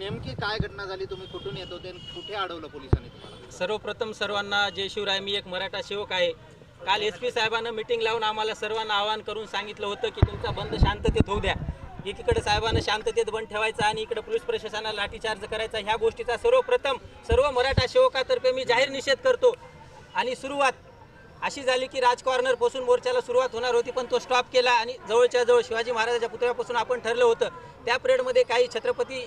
नेमकी काय घटना झाली? तुम्ही कुठून येत होते? आणि कुठे अडवलं पोलिसांनी तुम्हाला? सर्वप्रथम सर्वांना जय शिवराय. मी एक मराठा सेवक आहे. काल एस पी साहेबांना मिटिंग लावून आम्हाला सर्वांना आवाहन करून सांगितलं होतं की तुमचा बंद शांततेत होऊ द्या. एकीकडे साहेबांना शांततेत बंद ठेवायचा आणि इकडे पोलीस प्रशासनाला लाठीचार्ज करायचा ह्या गोष्टीचा सर्वप्रथम सर्व मराठा सेवकातर्फे मी जाहीर निषेध करतो. आणि सुरुवात अशी झाली की राज कॉर्नरपासून मोर्चाला सुरुवात होणार होती पण तो स्टॉप केला आणि जवळच्या जवळ शिवाजी महाराजाच्या पुतळ्यापासून आपण ठरलं होतं. त्या परेडमध्ये काही छत्रपती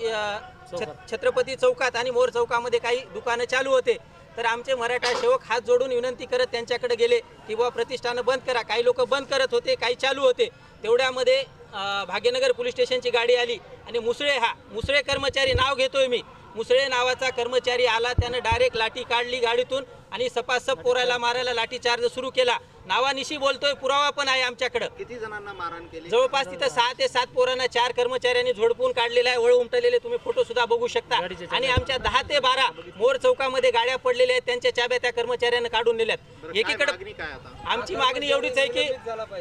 छत्रपती चौकात आणि मोर चौकामध्ये काही दुकानं चालू होते. तर आमचे मराठा सेवक हात जोडून विनंती करत त्यांच्याकडे गेले की बुवा प्रतिष्ठानं बंद करा. काही लोक बंद करत होते काही चालू होते. तेवढ्यामध्ये भाग्यनगर पोलीस स्टेशनची गाडी आली आणि मुसळे हा मुसळे कर्मचारी नाव घेतोय मी. मुसळे नावाचा कर्मचारी आला त्यानं डायरेक्ट लाठी काढली गाडीतून. आणि सपासप पोरायला मारायला लाठीचार्ज सुरू केला. नावानिशी बोलतोय पुरावा पण आहे आमच्याकडं. किती जणांना मारहाण केली? जवळपास तिथं सहा ते सात पोरांना चार कर्मचाऱ्यांनी झोडपून काढलेला आहे वळ उमटलेले तुम्ही फोटो सुद्धा बघू शकता. आणि आमच्या दहा ते बारा मोर चौकामध्ये गाड्या पडलेल्या आहेत त्यांच्या चाब्या त्या कर्मचाऱ्यांना काढून नेल्यात. एकीकडे मागणी काय आता? आमची मागणी एवढीच आहे की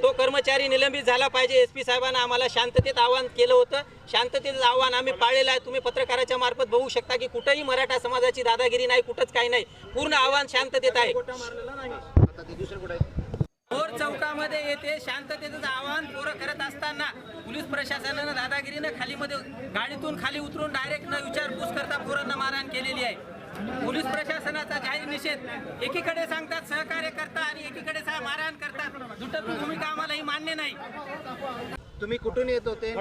तो कर्मचारी निलंबित झाला पाहिजे. एस पी साहेबांना आम्हाला शांततेत आवाहन केलं होतं. शांततेचं आव्हान आम्ही पाळलेलं आहे. तुम्ही पत्रकाराच्या मार्फत बघू शकता की कुठंही मराठा समाजाची दादागिरी नाही कुठंच काही नाही. पूर्ण आव्हान शांततेत आहे? मोर चौकामध्ये येते शांततेचं आवाहन पोरं करत असताना पोलीस प्रशासनानं दादागिरीनं खालीमध्ये गाडीतून खाली उतरून डायरेक्ट न विचारपूस करता पोरांना मारहाण केलेली आहे. पोलीस प्रशासनाचा जाहीर निषेध एकीकडे सांगतात सहकार्य करता आणि एकीकडे मारहाण करतात. दुटप्पी भूमिका आम्हाला ही मान्य नाही. तुम्ही कुठून येत होते?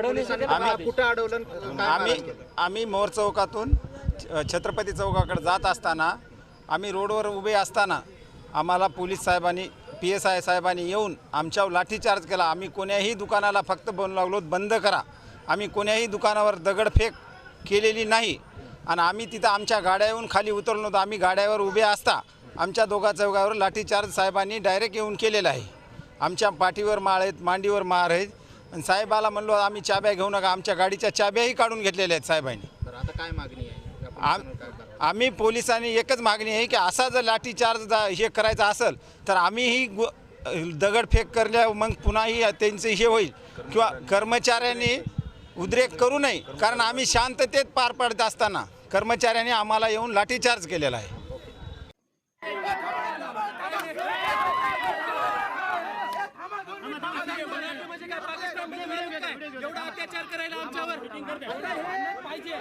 कुठं अडवलं आम्ही? आम्ही मोर चौकातून छ- छत्रपती चौकाकडे जात असताना आम्ही रोडवर उभे असताना आम्हाला पोलीस साहेबांनी पी एस आय साहेबांनी येऊन आमच्यावर लाठीचार्ज केला. आम्ही कोण्याही दुकानाला फक्त बनू लागलो बंद करा. आम्ही कोण्याही दुकानावर दगडफेक केलेली नाही. आणि आम्ही तिथं आमच्या गाड्या येऊन खाली उतरलो नव्हतो आम्ही गाड्यावर उभे असता आमच्या दोघा चौघावर लाठीचार्ज साहेबांनी डायरेक्ट येऊन केलेला आहे. आमच्या पाठीवर माळ आहेत मांडीवर मार आहेत. आणि साहेबाला म्हणलो आम्ही चाब्या घेऊ नका. आमच्या गाडीच्या चाब्याही काढून घेतलेल्या आहेत साहेबांनी. आता काय मागणी आहे? आम आम्ही पोलिसांनी एकच मागणी आहे की असा जर लाठीचार्ज जा- हे करायचा असेल तर आम्हीही गु दगडफेक करल्या मग पुन्हाही त्यांचं हे होईल. किंवा कर्मचाऱ्यांनी उद्रेक करू नये कारण आम्ही शांततेत पार पडत असताना कर्मचाऱ्यांनी आम्हाला येऊन लाठीचार्ज केलेला आहे. अत्याचार करायला आमच्यावर. पाहिजे.